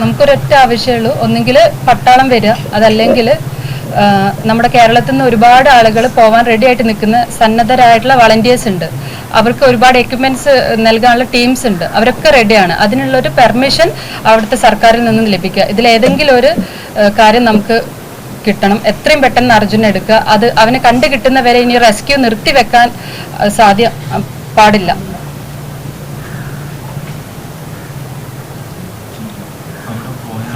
നമുക്കൊരൊറ്റ ആവശ്യമുള്ളൂ. ഒന്നുകിൽ പട്ടാളം വരിക അതല്ലെങ്കിൽ നമ്മുടെ കേരളത്തിൽ നിന്ന് ഒരുപാട് ആളുകൾ പോവാൻ റെഡി ആയിട്ട് നിൽക്കുന്ന സന്നദ്ധരായിട്ടുള്ള വളണ്ടിയേഴ്സ് ഉണ്ട്. അവർക്ക് ഒരുപാട് എക്യുപ്മെന്റ്സ് നൽകാനുള്ള ടീംസ് ഉണ്ട്. അവരൊക്കെ റെഡിയാണ് അതിനുള്ള ഒരു പെർമിഷൻ അവിടുത്തെ സർക്കാരിൽ നിന്നും ലഭിക്കുക. ഇതിൽ ഏതെങ്കിലും ഒരു കാര്യം നമുക്ക് കിട്ടണം. എത്രയും പെട്ടെന്ന് അർജുൻ എടുക്കുക. അത് അവനെ കണ്ടു കിട്ടുന്നവരെ ഇനി റെസ്ക്യൂ നിർത്തിവെക്കാൻ വെക്കാൻ സാധ്യ പാടില്ല അവിടെ പോയ ആളുകൾക്ക് ഉപദ്രവഹിക്കുന്ന സാഹചര്യം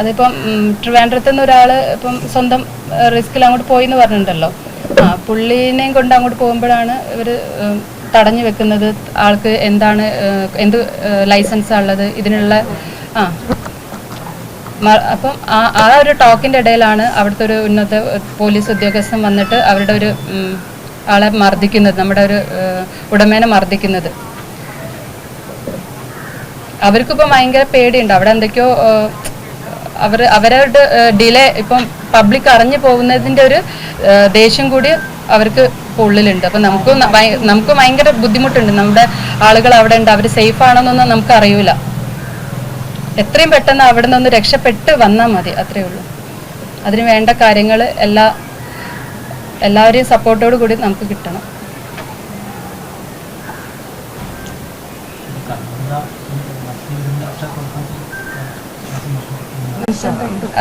അതിപ്പം ട്രിവാൻഡ്രത്ത് നിന്ന് ഒരാൾ ഇപ്പം സ്വന്തം റിസ്കിൽ അങ്ങോട്ട് പോയി എന്ന് പറഞ്ഞിട്ടുണ്ടല്ലോ. ആ പുള്ളിനെയും കൊണ്ട് അങ്ങോട്ട് പോകുമ്പോഴാണ് ഇവർ തടഞ്ഞു വെക്കുന്നത്. ആൾക്ക് എന്താണ് എന്ത് ലൈസൻസ് ഉള്ളത്? ഇതിനുള്ള ആ. അപ്പം ആ ആ ഒരു ടോക്കിന്റെ ഇടയിലാണ് അവിടുത്തെ ഒരു ഉന്നത പോലീസ് ഉദ്യോഗസ്ഥൻ വന്നിട്ട് അവരുടെ ഒരു ആളെ മർദ്ദിക്കുന്നത് നമ്മുടെ ഒരു ഉടമേനെ മർദ്ദിക്കുന്നത്. അവർക്കിപ്പോൾ ഭയങ്കര പേടിയുണ്ട്. അവിടെ എന്തൊക്കെയോ അവർ അവരുടെ ഡിലേ ഇപ്പം പബ്ലിക് അറിഞ്ഞു പോകുന്നതിന്റെ ഒരു ദേഷ്യം കൂടി അവർക്ക് ഇപ്പോൾ ഉള്ളിലുണ്ട്. അപ്പം നമുക്ക് നമുക്ക് ഭയങ്കര ബുദ്ധിമുട്ടുണ്ട്. നമ്മുടെ ആളുകൾ അവിടെ ഉണ്ട്. അവർ സേഫ് ആണെന്നൊന്നും നമുക്ക് അറിയൂല. എത്രയും പെട്ടെന്ന് അവിടെ നിന്ന് രക്ഷപ്പെട്ട് വന്നാൽ മതി. അത്രേ ഉള്ളൂ. അതിന് വേണ്ട കാര്യങ്ങൾ എല്ലാ എല്ലാവരെയും സപ്പോർട്ടോടു കൂടി നമുക്ക് കിട്ടണം.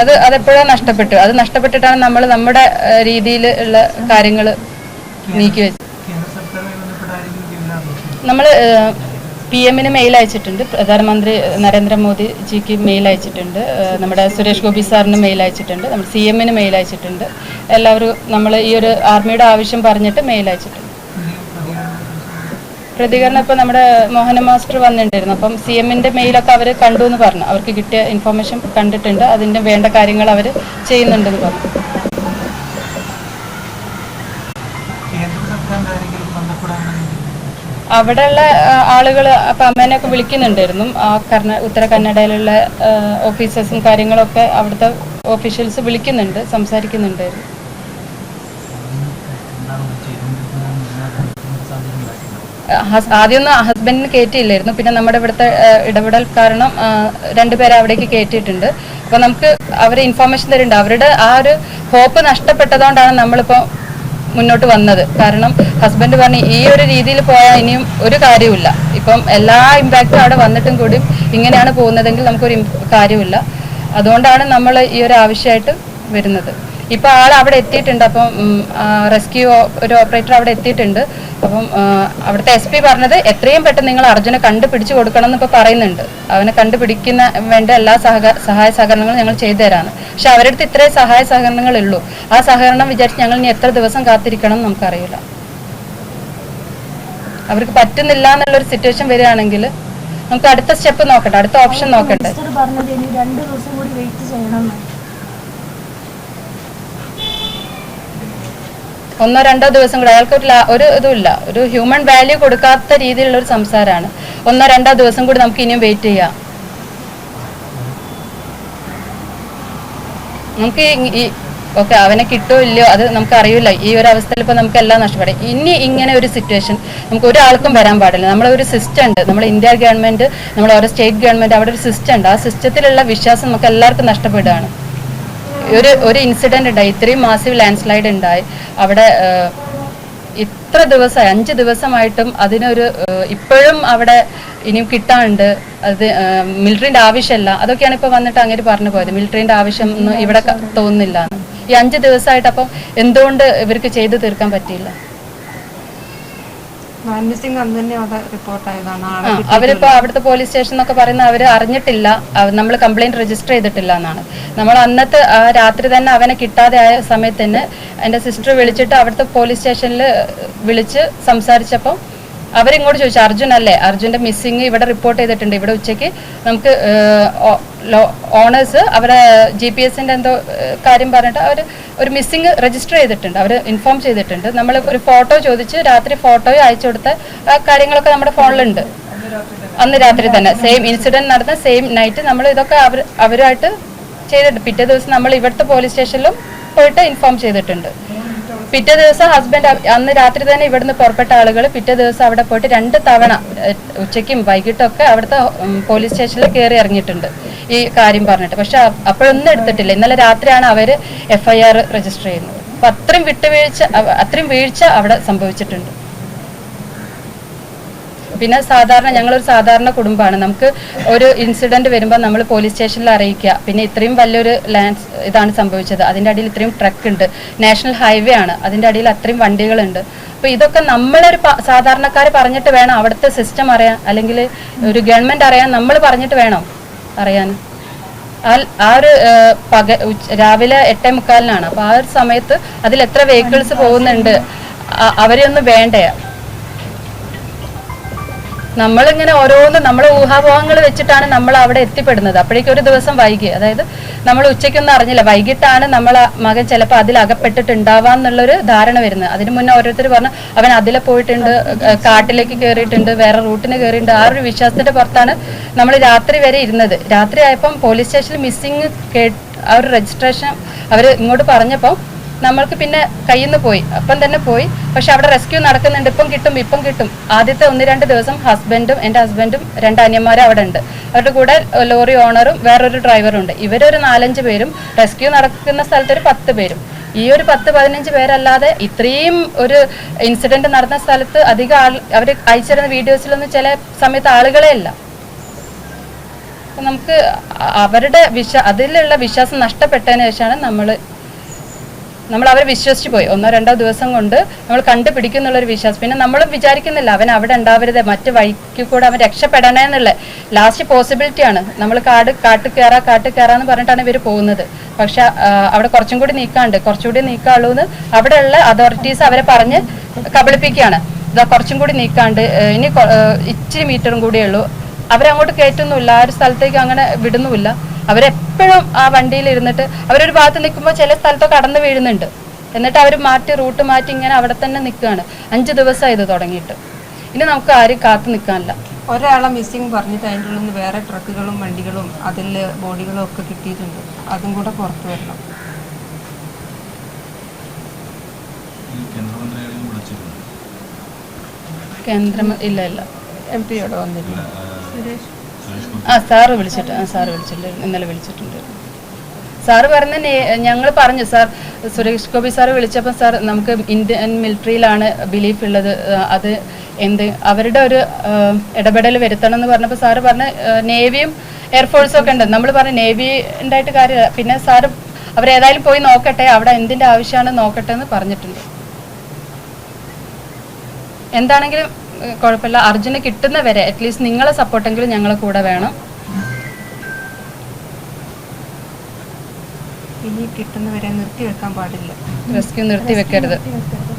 അത് അതെപ്പോഴാ നഷ്ടപ്പെട്ടു? അത് നഷ്ടപ്പെട്ടിട്ടാണ് നമ്മൾ നമ്മുടെ രീതിയിൽ ഉള്ള കാര്യങ്ങൾ നീക്കി വെച്ചത് നമ്മൾ പി എമ്മിന് മെയിൽ അയച്ചിട്ടുണ്ട്. പ്രധാനമന്ത്രി നരേന്ദ്രമോദി ജിക്ക് മെയിൽ അയച്ചിട്ടുണ്ട്. നമ്മുടെ സുരേഷ് ഗോപി സാറിന് മെയിൽ അയച്ചിട്ടുണ്ട്. നമ്മൾ സി എമ്മിന് മെയിൽ അയച്ചിട്ടുണ്ട്. എല്ലാവരും നമ്മൾ ഈ ഒരു ആർമിയുടെ ആവശ്യം പറഞ്ഞിട്ട് മെയിൽ അയച്ചിട്ടുണ്ട്. പ്രതികരണം ഇപ്പൊ നമ്മുടെ മോഹന മാസ്റ്റർ വന്നിട്ടുണ്ടായിരുന്നു. അപ്പം സി എമ്മിന്റെ മെയിലൊക്കെ അവർ കണ്ടു എന്ന് പറഞ്ഞു. അവർക്ക് കിട്ടിയ ഇൻഫർമേഷൻ കണ്ടിട്ടുണ്ട്. അതിന്റെ വേണ്ട കാര്യങ്ങൾ അവർ ചെയ്യുന്നുണ്ടെന്ന് പറഞ്ഞു. അവിടെയുള്ള ആളുകൾ അപ്പം അമ്മേനെയൊക്കെ വിളിക്കുന്നുണ്ടായിരുന്നു. ആ കർണ ഉത്തര കന്നഡയിലുള്ള ഓഫീസേഴ്സും കാര്യങ്ങളൊക്കെ അവിടുത്തെ ഓഫീഷ്യൽസ് വിളിക്കുന്നുണ്ട് സംസാരിക്കുന്നുണ്ടായിരുന്നു. ആദ്യമൊന്നും ഹസ്ബൻഡിന് കയറ്റിയില്ലായിരുന്നു പിന്നെ നമ്മുടെ ഇവിടുത്തെ ഇടപെടൽ കാരണം രണ്ടുപേരെ അവിടേക്ക് കയറ്റിയിട്ടുണ്ട് അപ്പോൾ നമുക്ക് അവരെ ഇൻഫർമേഷൻ തരുന്നുണ്ട്. അവരുടെ ആ ഒരു ഹോപ്പ് നഷ്ടപ്പെട്ടതുകൊണ്ടാണ് നമ്മളിപ്പോ മുന്നോട്ട് വന്നത്. കാരണം ഹസ്ബൻഡ് പറഞ്ഞു ഈ ഒരു രീതിയിൽ പോയാൽ ഇനിയും ഒരു കാര്യമില്ല ഇപ്പം എല്ലാ ഇമ്പാക്റ്റും അവിടെ വന്നിട്ടും കൂടി ഇങ്ങനെയാണ് പോകുന്നതെങ്കിൽ നമുക്കൊരു കാര്യമില്ല അതുകൊണ്ടാണ് നമ്മൾ ഈ ഒരു ആവശ്യമായിട്ട് വരുന്നത്. ഇപ്പൊ ആൾ അവിടെ എത്തിയിട്ടുണ്ട്. അപ്പം റെസ്ക്യൂ ഒരു ഓപ്പറേറ്റർ അവിടെ എത്തിയിട്ടുണ്ട്. അപ്പം അവിടുത്തെ എസ് പി പറഞ്ഞത് എത്രയും പെട്ടെന്ന് നിങ്ങൾ അർജുനെ കണ്ടുപിടിച്ചു കൊടുക്കണം എന്ന് ഇപ്പൊ പറയുന്നുണ്ട്. അവനെ കണ്ടുപിടിക്കുന്ന വേണ്ട എല്ലാ സഹക സഹായ സഹകരണങ്ങളും ഞങ്ങൾ ചെയ്തു തരാണ്. പക്ഷെ അവരുടെ അടുത്ത് ഇത്രയും സഹായ സഹകരണങ്ങൾ ഉള്ളൂ ആ സഹകരണം വിചാരിച്ച് ഞങ്ങൾ ഇനി എത്ര ദിവസം കാത്തിരിക്കണം എന്ന് നമുക്കറിയില്ല. അവർക്ക് പറ്റുന്നില്ല എന്നുള്ളൊരു സിറ്റുവേഷൻ വരികയാണെങ്കിൽ നമുക്ക് അടുത്ത സ്റ്റെപ്പ് നോക്കട്ടെ. അടുത്ത ഓപ്ഷൻ നോക്കട്ടെ മിനിസ്റ്റർ പറഞ്ഞത് ഇനി രണ്ട് ദിവസം കൂടി വെയിറ്റ് ചെയ്യണം എന്ന്. ഒന്നോ രണ്ടോ ദിവസം കൂടെ അയാൾക്ക് ഒരു ഒരു ഇതുമില്ല. ഒരു ഹ്യൂമൻ വാല്യൂ കൊടുക്കാത്ത രീതിയിലുള്ള ഒരു സംസാരമാണ്. ഒന്നോ രണ്ടോ ദിവസം കൂടി നമുക്ക് ഇനിയും വെയിറ്റ് ചെയ്യാം. നമുക്ക് ഓക്കെ അവനെ കിട്ടോ ഇല്ലയോ അത് നമുക്ക് അറിയില്ല. ഈ ഒരു അവസ്ഥയിൽ ഇപ്പോൾ നമുക്ക് എല്ലാം നഷ്ടപ്പെടും. ഇനി ഇങ്ങനെ ഒരു സിറ്റുവേഷൻ നമുക്ക് ഒരാൾക്കും വരാൻ പാടില്ല. നമ്മളെ ഒരു സിസ്റ്റം ഉണ്ട്. നമ്മൾ ഇന്ത്യ ഗവൺമെന്റ് നമ്മൾ ഓരോ സ്റ്റേറ്റ് ഗവൺമെന്റ് അവിടെ ഒരു സിസ്റ്റം ഉണ്ട്. ആ സിസ്റ്റത്തിലുള്ള വിശ്വാസം നമുക്ക് എല്ലാവർക്കും നഷ്ടപ്പെടുകയാണ്. ഒരു ഒരു ഇൻസിഡന്റ് ഉണ്ടായി. ഇത്രയും മാസീവ് ലാൻഡ് സ്ലൈഡ് ഉണ്ടായി. അവിടെ ഇത്ര ദിവസമായി അഞ്ച് ദിവസമായിട്ടും അതിനൊരു ഇപ്പോഴും അവിടെ ഇനിയും കിട്ടാണ്ട്. അത് മിലിറ്ററിന്റെ ആവശ്യമല്ല. അതൊക്കെയാണ് ഇപ്പൊ വന്നിട്ട് അങ്ങനെ പറഞ്ഞു പോയത്. മിലിറ്ററിന്റെ ആവശ്യം ഒന്നും ഇവിടെ തോന്നുന്നില്ല. ഈ അഞ്ച് ദിവസമായിട്ട് അപ്പം എന്തുകൊണ്ട് ഇവർക്ക് ചെയ്തു തീർക്കാൻ പറ്റിയില്ല? മാൻമിസിംഗ് അന്ന് തന്നെ അവിടെ റിപ്പോർട്ടായതാണ്. ആ, ആളെ അവരിപ്പോ അവിടുത്തെ പോലീസ് സ്റ്റേഷൻ എന്നൊക്കെ പറയുന്ന അവർ അറിഞ്ഞിട്ടില്ല. നമ്മൾ കംപ്ലൈന്റ് രജിസ്റ്റർ ചെയ്തിട്ടില്ല എന്നാണ്. നമ്മൾ അന്നത്തെ ആ രാത്രി തന്നെ അവനെ കിട്ടാതെ ആയ സമയത്ത് തന്നെ എന്റെ സിസ്റ്റർ വിളിച്ചിട്ട് അവിടുത്തെ പോലീസ് സ്റ്റേഷനിൽ വിളിച്ച് സംസാരിച്ചപ്പോൾ അവരിങ്ങോട്ട് ചോദിച്ചു അർജുൻ അല്ലേ? അർജുന്റെ മിസ്സിങ് ഇവിടെ റിപ്പോർട്ട് ചെയ്തിട്ടുണ്ട്. ഇവിടെ ഉച്ചയ്ക്ക് നമുക്ക് ഓണേഴ്സ് അവരെ ജി പി എസിന്റെ എന്തോ കാര്യം പറഞ്ഞിട്ട് അവർ ഒരു മിസ്സിങ് രജിസ്റ്റർ ചെയ്തിട്ടുണ്ട്. അവർ ഇൻഫോം ചെയ്തിട്ടുണ്ട്. നമ്മൾ ഒരു ഫോട്ടോ ചോദിച്ച് രാത്രി ഫോട്ടോ അയച്ചു കൊടുത്ത കാര്യങ്ങളൊക്കെ നമ്മുടെ ഫോണിലുണ്ട്. അന്ന് രാത്രി തന്നെ. സെയിം ഇൻസിഡന്റ് നടന്ന സെയിം നൈറ്റ് നമ്മൾ ഇതൊക്കെ അവർ അവരുമായിട്ട് ചെയ്തിട്ടുണ്ട്. പിറ്റേ ദിവസം നമ്മൾ ഇവിടുത്തെ പോലീസ് സ്റ്റേഷനിലും പോയിട്ട് ഇൻഫോം ചെയ്തിട്ടുണ്ട്. പിറ്റേ ദിവസം ഹസ്ബൻഡ് അന്ന് രാത്രി തന്നെ ഇവിടുന്ന് പുറപ്പെട്ട ആളുകൾ പിറ്റേ ദിവസം അവിടെ പോയിട്ട് രണ്ട് തവണ ഉച്ചയ്ക്കും വൈകിട്ടും ഒക്കെ അവിടുത്തെ പോലീസ് സ്റ്റേഷനിൽ കയറി ഇറങ്ങിയിട്ടുണ്ട്. ഈ കാര്യം പറഞ്ഞിട്ട്. പക്ഷെ അപ്പോഴൊന്നും എടുത്തിട്ടില്ല. ഇന്നലെ രാത്രിയാണ് അവർ എഫ്ഐആർ രജിസ്റ്റർ ചെയ്യുന്നത്. അപ്പൊ അത്രയും വിട്ടുവീഴ്ച അത്രയും വീഴ്ച അവിടെ സംഭവിച്ചിട്ടുണ്ട്. പിന്നെ സാധാരണ ഞങ്ങളൊരു സാധാരണ കുടുംബമാണ്. നമുക്ക് ഒരു ഇൻസിഡന്റ് വരുമ്പോൾ നമ്മൾ പോലീസ് സ്റ്റേഷനിൽ അറിയിക്കുക. പിന്നെ ഇത്രയും വലിയൊരു ലാൻഡ് ഇതാണ് സംഭവിച്ചത്. അതിന്റെ അടിയിൽ ഇത്രയും ട്രക്ക് ഉണ്ട്. നാഷണൽ ഹൈവേ ആണ്. അതിന്റെ അടിയിൽ അത്രയും വണ്ടികളുണ്ട്. അപ്പോൾ ഇതൊക്കെ നമ്മളൊരു സാധാരണക്കാർ പറഞ്ഞിട്ട് വേണം അവിടുത്തെ സിസ്റ്റം അറിയാൻ. അല്ലെങ്കിൽ ഒരു ഗവൺമെന്റ് അറിയാൻ നമ്മൾ പറഞ്ഞിട്ട് വേണം അറിയാൻ. ആ- ഒരു പക രാവിലെ എട്ടേ മുക്കാലിനാണ്. അപ്പോൾ ആ ഒരു സമയത്ത് അതിൽ എത്ര വെഹിക്കിൾസ് പോകുന്നുണ്ട് അവരെയൊന്നും വേണ്ടേ? നമ്മളിങ്ങനെ ഓരോന്ന് നമ്മളെ ഊഹാപോഹങ്ങൾ വെച്ചിട്ടാണ് നമ്മൾ അവിടെ എത്തിപ്പെടുന്നത്. അപ്പോഴേക്കും ഒരു ദിവസം വൈകി. അതായത് നമ്മൾ ഉച്ചയ്ക്കൊന്നും അറിഞ്ഞില്ല. വൈകിട്ടാണ് നമ്മൾ മകൻ ചിലപ്പോൾ അതിൽ അകപ്പെട്ടിട്ടുണ്ടാവാം എന്നുള്ളൊരു ധാരണ വരുന്നത്. അതിനു മുന്നേ ഓരോരുത്തർ പറഞ്ഞു അവൻ അതിലെ പോയിട്ടുണ്ട് കാട്ടിലേക്ക് കയറിയിട്ടുണ്ട് വേറെ റൂട്ടിന് കയറിയിട്ടുണ്ട് ആ ഒരു വിശ്വാസത്തിന്റെ പുറത്താണ് നമ്മൾ രാത്രി വരെ ഇരുന്നത്. രാത്രി ആയപ്പം പോലീസ് സ്റ്റേഷനിൽ മിസ്സിങ് കേ ആ ഒരു രജിസ്ട്രേഷൻ അവർ ഇങ്ങോട്ട് പറഞ്ഞപ്പോൾ നമ്മൾക്ക് പിന്നെ കയ്യിൽ നിന്ന് പോയി. അപ്പം തന്നെ പോയി. പക്ഷെ അവിടെ റെസ്ക്യൂ നടക്കുന്നുണ്ട്. ഇപ്പം കിട്ടും ഇപ്പം കിട്ടും. ആദ്യത്തെ ഒന്ന് രണ്ട് ദിവസം ഹസ്ബൻഡും എന്റെ ഹസ്ബൻഡും രണ്ട് അനിയന്മാരും അവിടെ ഉണ്ട്. അവരുടെ കൂടെ ലോറി ഓണറും വേറൊരു ഡ്രൈവറും ഉണ്ട്. ഇവരൊരു നാലഞ്ച് പേരും റെസ്ക്യൂ നടക്കുന്ന സ്ഥലത്ത് ഒരു പത്ത് പേരും. ഈ ഒരു പത്ത് പതിനഞ്ച് പേരല്ലാതെ ഇത്രയും ഒരു ഇൻസിഡന്റ് നടന്ന സ്ഥലത്ത് അധികം ആൾ അവർ അയച്ചിരുന്ന വീഡിയോസിലൊന്നും ചില സമയത്ത് ആളുകളെ അല്ല നമുക്ക് അവരുടെ വിശ്വാ അതിലുള്ള വിശ്വാസം നഷ്ടപ്പെട്ടതിന് ശേഷമാണ് നമ്മൾ നമ്മൾ അവരെ വിശ്വസിച്ച് പോയി. ഒന്നോ രണ്ടോ ദിവസം കൊണ്ട് നമ്മൾ കണ്ടുപിടിക്കുന്നുള്ളൊരു വിശ്വാസം. പിന്നെ നമ്മൾ വിചാരിക്കുന്നില്ല അവൻ അവിടെ ഉണ്ടാവരുത് മറ്റു വഴിക്ക് കൂടെ അവൻ രക്ഷപ്പെടണേ എന്നുള്ള ലാസ്റ്റ് പോസിബിലിറ്റി ആണ്. നമ്മൾ കാട് കാട്ട് കയറാ കാട്ട് കയറാന്ന് പറഞ്ഞിട്ടാണ് ഇവർ പോകുന്നത്. പക്ഷെ അവിടെ കുറച്ചും കൂടി നീക്കാണ്ട് കുറച്ചുകൂടി നീക്കാളൂ എന്ന് അവിടെയുള്ള അതോറിറ്റീസ് അവരെ പറഞ്ഞ് കബളിപ്പിക്കുകയാണ്. ഇതാ കുറച്ചും കൂടി നീക്കാണ്ട് ഇനി ഇച്ചിരി മീറ്ററും കൂടിയേ ഉള്ളൂ. അവരങ്ങോട്ട് കയറ്റുന്നുമില്ല ആ ഒരു സ്ഥലത്തേക്ക് അങ്ങനെ വിടുന്നുമില്ല. അവരെപ്പോഴും ആ വണ്ടിയിൽ ഇരുന്നിട്ട് അവരൊരു ഭാഗത്ത് നിൽക്കുമ്പോൾ ചില സ്ഥലത്തൊക്കെ കടന്നു വീഴുന്നുണ്ട്. എന്നിട്ട് അവർ മാറ്റി റൂട്ട് മാറ്റി ഇങ്ങനെ അവിടെ തന്നെ നിൽക്കുകയാണ്. അഞ്ച് ദിവസമായി ഇത് തുടങ്ങിയിട്ട്. ഇനി നമുക്ക് ആരും കാത്തു നിൽക്കാനില്ല. ഒരാളെ മിസ്സിംഗ് പറഞ്ഞിട്ട് അതിന്റെ ഉള്ളിൽ നിന്ന് വേറെ ട്രക്കുകളും വണ്ടികളും അതിൽ ബോഡികളും ഒക്കെ കിട്ടിയിട്ടുണ്ട്. അതും കൂടെ പുറത്തു വരണം. കേന്ദ്രം ഇല്ല ഇല്ല. എം പി ഇവിടെ വന്നില്ല ആ, സാറ് വിളിച്ചിട്ട് ആ സാറ് വിളിച്ചിട്ടുണ്ട് ഇന്നലെ വിളിച്ചിട്ടുണ്ട്. സാറ് പറഞ്ഞ ഞങ്ങൾ പറഞ്ഞു സാർ സുരേഷ് ഗോപി സാറ് വിളിച്ചപ്പോൾ സാർ നമുക്ക് ഇന്ത്യൻ മിലിറ്ററിയിലാണ് ബിലീഫ് ഉള്ളത് അത് എന്ത് അവരുടെ ഒരു ഇടപെടൽ വരുത്തണം എന്ന് പറഞ്ഞപ്പോൾ സാറ് പറഞ്ഞ നേവിയും എയർഫോഴ്സും ഒക്കെ ഉണ്ട്. നമ്മൾ പറഞ്ഞ നേവി ഉണ്ടായിട്ട് കാര്യമില്ല. പിന്നെ സാറ് അവരേതായാലും പോയി നോക്കട്ടെ അവിടെ എന്തിന്റെ ആവശ്യമാണ് നോക്കട്ടെ എന്ന് പറഞ്ഞിട്ടുണ്ട്. എന്താണെങ്കിലും കുഴപ്പമില്ല. അർജുന കിട്ടുന്ന വരെ അറ്റ്ലീസ്റ്റ് നിങ്ങളെ സപ്പോർട്ടെങ്കിലും ഞങ്ങളെ കൂടെ വേണം. ഇനി കിട്ടുന്നവരെ നിർത്തി വെക്കാൻ പാടില്ല. റെസ്ക്യൂ നിർത്തി വെക്കരുത് നിർത്തി വെക്കരുത്.